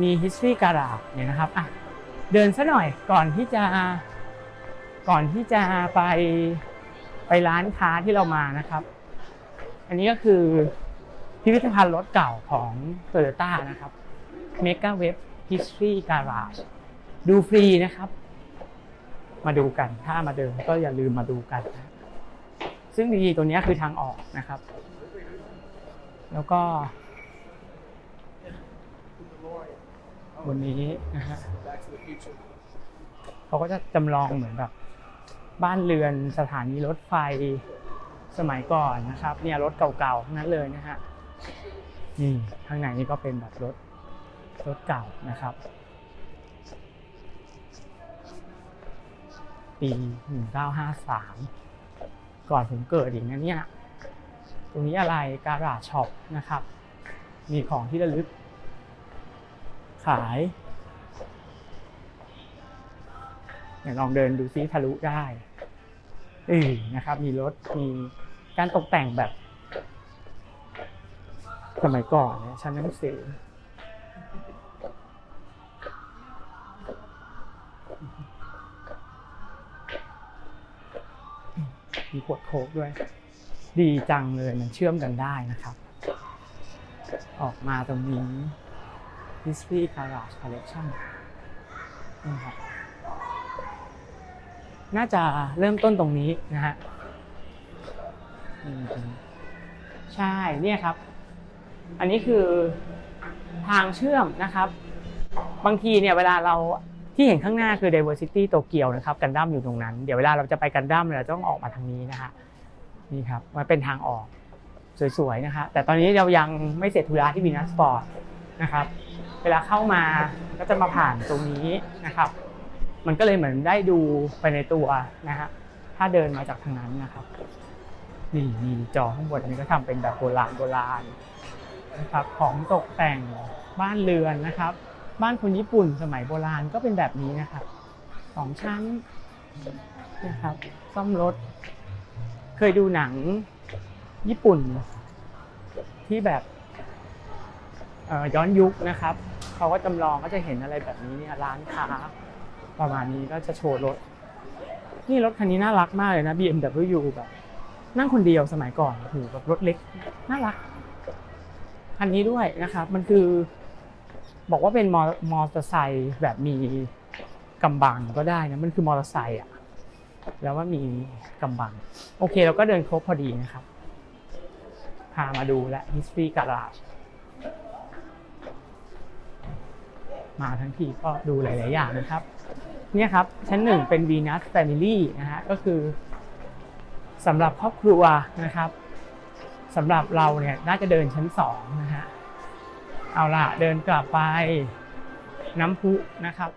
มี history garage เนี่ยนะครับอะเดินซะหน่อยก่อนที่จะก่อนที่จะไปไปร้านค้าที่เรามานะครับ อันนี้ก็คือพิพิธภัณฑ์รถเก่าของ Toyota นะครับ Mega Web History Garage ดูฟรีนะครับ มาดูกันถ้ามาเดินก็อย่าลืมมาดูกันนะซึ่งดีตัวนี้คือทางออกนะครับ แล้วก็ บนนี้นะฮะเขาก็จะจำลองเหมือนแบบบ้านเรือนสถานีรถไฟสมัยก่อนนะครับ เนี่ยรถเก่าๆทั้งนั้นเลยนะฮะนี่ข้างในนี่ก็เป็นแบบรถรถเก่านะครับ ปี 1953 ก่อนผมเกิดอีกนะเนี่ยตรงนี้อะไรการาช็อปนะครับ มีของที่ระลึก ขายเดี๋ยลองเดินดูซิทะลุได้เออนะครับ มีรถมีการตกแต่งแบบ สมัยก่อนเนี่ยชั้นหนังสือมีขวดโค้กด้วย ดีจังเลยมันเชื่อมกันได้นะครับ ออกมาตรงนี้ History Garage Collection นี่ครับน่าจะเริ่มต้นตรงนี้นะฮะใช่เนี่ยครับ อันนี้คือทางเชื่อมนะครับ บางทีเนี่ยเวลาเราที่เห็นข้างหน้าคือ Diversity โตเกียวนะครับกันดั้มอยู่ตรงนั้น เดี๋ยวเวลาเราจะไปกันดั้มเนี่ยเราต้องออกมาทางนี้นะฮะนี่ครับมันเป็นทางออกสวยๆนะฮะแต่ตอนนี้เรายังไม่เสร็จธุระที่วีนัสสปอร์ตนะครับ เวลาเข้ามาก็จะมาผ่านตรงนี้นะครับ มันก็เลยเหมือนได้ดูไปในตัวนะฮะถ้าเดินมาจากทางนั้นนะครับ นี่มีจอข้างบนนี้ก็ทำเป็นแบบโบราณโบราณนะครับของตกแต่งบ้านเรือนนะครับ บ้านคนญี่ปุ่นสมัยโบราณก็เป็นแบบนี้นะครับสองชั้นนะครับซ่อมรถ เคยดูหนังญี่ปุ่นที่แบบย้อนยุคนะครับ เขาก็จำลองก็จะเห็นอะไรแบบนี้เนี่ยร้านค้า ประมาณนี้ก็จะโชว์รถ นี่รถคันนี้น่ารักมากเลยนะ BMW แบบนั่งคนเดียวสมัยก่อนโหูแบบรถเล็กน่ารักคันนี้ด้วยนะครับ มันคือ บอกว่าเป็นมอมอเตอร์ไซค์แบบมีกำบังก็ได้นะมันคือมอเตอร์ไซค์อะแล้วว่ามีกำบัง โอเคเราก็เดินครบพอดีนะครับ พามาดูและ History Garage มาทั้งทีก็ดูหลาย ๆ อย่างนะครับเนี่ยครับชั้นหนึ่งเป็น Venus Family นะฮะก็คือสำหรับครอบครัวนะครับสำหรับเราเนี่ยน่าจะเดินชั้นสองนะฮะเอาล่ะเดินกลับไปน้ำพุนะครับ